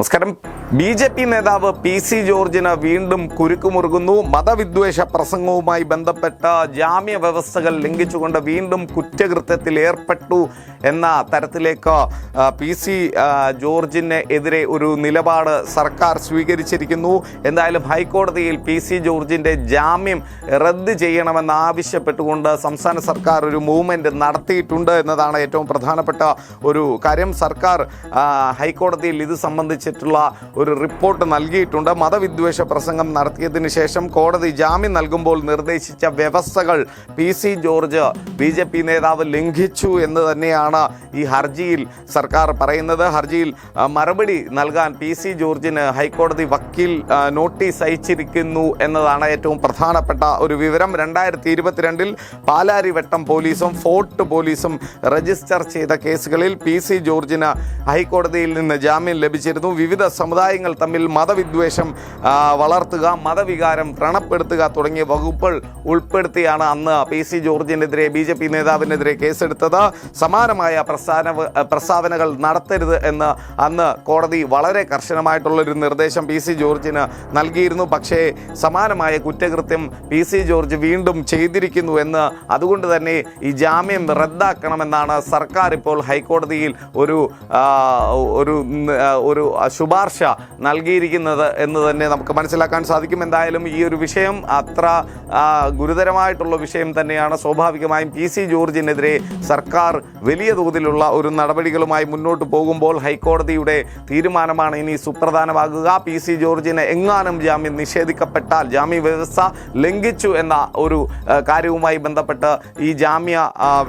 നമസ്കാരം. B J P നേതാവ് P C ജോർജിന് വീണ്ടും കുരുക്കുമുറുകുന്നു. മതവിദ്വേഷ പ്രസംഗവുമായി ബന്ധപ്പെട്ട ജാമ്യ വ്യവസ്ഥകൾ ലംഘിച്ചുകൊണ്ട് വീണ്ടും കുറ്റകൃത്യത്തിൽ ഏർപ്പെട്ടു എന്ന തരത്തിലേക്ക് പി സി ജോർജിന് എതിരെ ഒരു നിലപാട് സർക്കാർ സ്വീകരിച്ചിരിക്കുന്നു. എന്തായാലും ഹൈക്കോടതിയിൽ പി സി ജോർജിന്റെ ജാമ്യം റദ്ദ് ചെയ്യണമെന്ന് ആവശ്യപ്പെട്ടുകൊണ്ട് സംസ്ഥാന സർക്കാർ ഒരു മൂവ്മെന്റ് നടത്തിയിട്ടുണ്ട് എന്നതാണ് ഏറ്റവും പ്രധാനപ്പെട്ട ഒരു കാര്യം. സർക്കാർ ഹൈക്കോടതിയിൽ ഇത് സംബന്ധിച്ചിട്ടുള്ള ഒരു റിപ്പോർട്ട് നൽകിയിട്ടുണ്ട്. മതവിദ്വേഷ പ്രസംഗം നടത്തിയതിന് ശേഷം കോടതി ജാമ്യം നൽകുമ്പോൾ നിർദ്ദേശിച്ച വ്യവസ്ഥകൾ P C George B J P നേതാവ് ലംഘിച്ചു എന്ന് തന്നെയാണ് ഈ ഹർജിയിൽ സർക്കാർ പറയുന്നത്. ഹർജിയിൽ മറുപടി നൽകാൻ പി സി ജോർജിന് ഹൈക്കോടതി വക്കീൽ നോട്ടീസ് അയച്ചിരിക്കുന്നു എന്നതാണ് ഏറ്റവും പ്രധാനപ്പെട്ട ഒരു വിവരം. രണ്ടായിരത്തി ഇരുപത്തിരണ്ടിൽ പാലാരിവട്ടം പോലീസും ഫോർട്ട് പോലീസും രജിസ്റ്റർ ചെയ്ത കേസുകളിൽ പി സി ജോർജിന് ഹൈക്കോടതിയിൽ നിന്ന് ജാമ്യം ലഭിച്ചിരുന്നു. വിവിധ സമുദായങ്ങൾ തമ്മിൽ മതവിദ്വേഷം വളർത്തുക മതവികാരം വ്രണപ്പെടുത്തുക തുടങ്ങിയ വകുപ്പുകൾ ഉൾപ്പെടുത്തിയാണ് അന്ന് പി സി ജോർജിനെതിരെ ബി ജെ പി നേതാവിനെതിരെ കേസെടുത്തത്. സമാനമായ പ്രസ്ഥാന പ്രസ്താവനകൾ നടത്തരുത് എന്ന് അന്ന് കോടതി വളരെ കർശനമായിട്ടുള്ളൊരു നിർദ്ദേശം പി സി ജോർജിന് നൽകിയിരുന്നു. പക്ഷേ സമാനമായ കുറ്റകൃത്യം പി സി ജോർജ് വീണ്ടും ചെയ്തിരിക്കുന്നു എന്ന് അതുകൊണ്ട് തന്നെ ഈ ജാമ്യം റദ്ദാക്കണമെന്നാണ് സർക്കാർ ഇപ്പോൾ ഹൈക്കോടതിയിൽ ഒരു ഒരു ഒരു ശുപാർശ നൽകിയിരിക്കുന്നത് എന്ന് തന്നെ നമുക്ക് മനസ്സിലാക്കാൻ സാധിക്കും. എന്തായാലും ഈ ഒരു വിഷയം അത്ര ഗുരുതരമായിട്ടുള്ള വിഷയം തന്നെയാണ്. സ്വാഭാവികമായും പി സി ജോർജിനെതിരെ സർക്കാർ വലിയ തോതിലുള്ള ഒരു നടപടികളുമായി മുന്നോട്ട് പോകുമ്പോൾ ഹൈക്കോടതിയുടെ തീരുമാനമാണ് ഇനി സുപ്രധാനമാകുക. പി സി ജോർജിന് എങ്ങാനും ജാമ്യം നിഷേധിക്കപ്പെട്ടാൽ ജാമ്യ വ്യവസ്ഥ ലംഘിച്ചു എന്ന ഒരു കാര്യവുമായി ബന്ധപ്പെട്ട് ഈ ജാമ്യ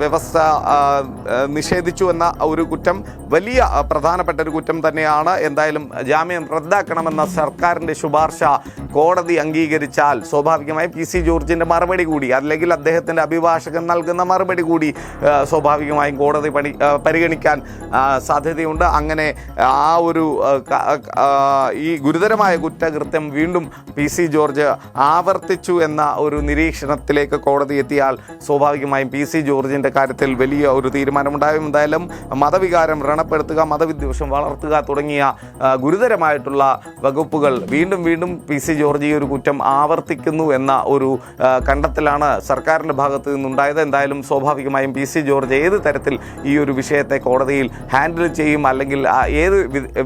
വ്യവസ്ഥ നിഷേധിച്ചു എന്ന ഒരു കുറ്റം വലിയ പ്രധാനപ്പെട്ട ഒരു കുറ്റം തന്നെയാണ്. എന്തായാലും ജാമ്യം റദ്ദാക്കണമെന്ന സർക്കാരിന്റെ ശുപാർശ കോടതി അംഗീകരിച്ചാൽ സ്വാഭാവികമായി പി സി ജോർജിന്റെ മറുപടി കൂടി അല്ലെങ്കിൽ അദ്ദേഹത്തിന്റെ അഭിഭാഷകൻ നൽകുന്ന മറുപടി കൂടി സ്വാഭാവികമായും കോടതി പണി പരിഗണിക്കാൻ സാധ്യതയുണ്ട്. അങ്ങനെ ആ ഒരു ഈ ഗുരുതരമായ കുറ്റകൃത്യം വീണ്ടും പി സി ജോർജ് ആവർത്തിച്ചു എന്ന ഒരു നിരീക്ഷണത്തിലേക്ക് കോടതി എത്തിയാൽ സ്വാഭാവികമായും പി സി ജോർജിന്റെ കാര്യത്തിൽ വലിയ ഒരു തീരുമാനമുണ്ടായും എന്തായാലും മതവികാരം വ്രണപ്പെടുത്തുക മതവിദ്വേഷം വളർത്തുക തുടങ്ങിയ ആ, ഗുരുതരമായിട്ടുള്ള വകുപ്പുകൾ വീണ്ടും വീണ്ടും പി സി ജോർജ് ഈ ഒരു കുറ്റം ആവർത്തിക്കുന്നു എന്ന ഒരു കണ്ടെത്തലാണ് സർക്കാരിന്റെ ഭാഗത്ത് നിന്നുണ്ടായത്. എന്തായാലും സ്വാഭാവികമായും പി സി ജോർജ് ഏത് തരത്തിൽ ഈ ഒരു വിഷയത്തെ കോടതിയിൽ ഹാൻഡിൽ ചെയ്യും അല്ലെങ്കിൽ ഏത്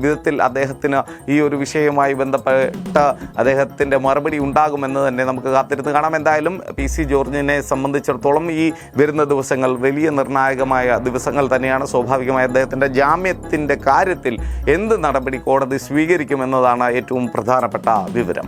വിധത്തിൽ അദ്ദേഹത്തിന് ഈ ഒരു വിഷയവുമായി ബന്ധപ്പെട്ട് അദ്ദേഹത്തിന്റെ മറുപടി ഉണ്ടാകുമെന്ന് തന്നെ നമുക്ക് കാത്തിരുന്ന് കാണാം. എന്തായാലും പി സി ജോർജിനെ സംബന്ധിച്ചിടത്തോളം ഈ വരുന്ന ദിവസങ്ങൾ വലിയ നിർണായകമായ ദിവസങ്ങൾ തന്നെയാണ്. സ്വാഭാവികമായി അദ്ദേഹത്തിന്റെ ജാമ്യത്തിന്റെ കാര്യത്തിൽ എന്ത് നടപടി കോടതി സ്വീകരിക്കുമെന്നതാണ് ഏറ്റവും പ്രധാനപ്പെട്ട വിവരം.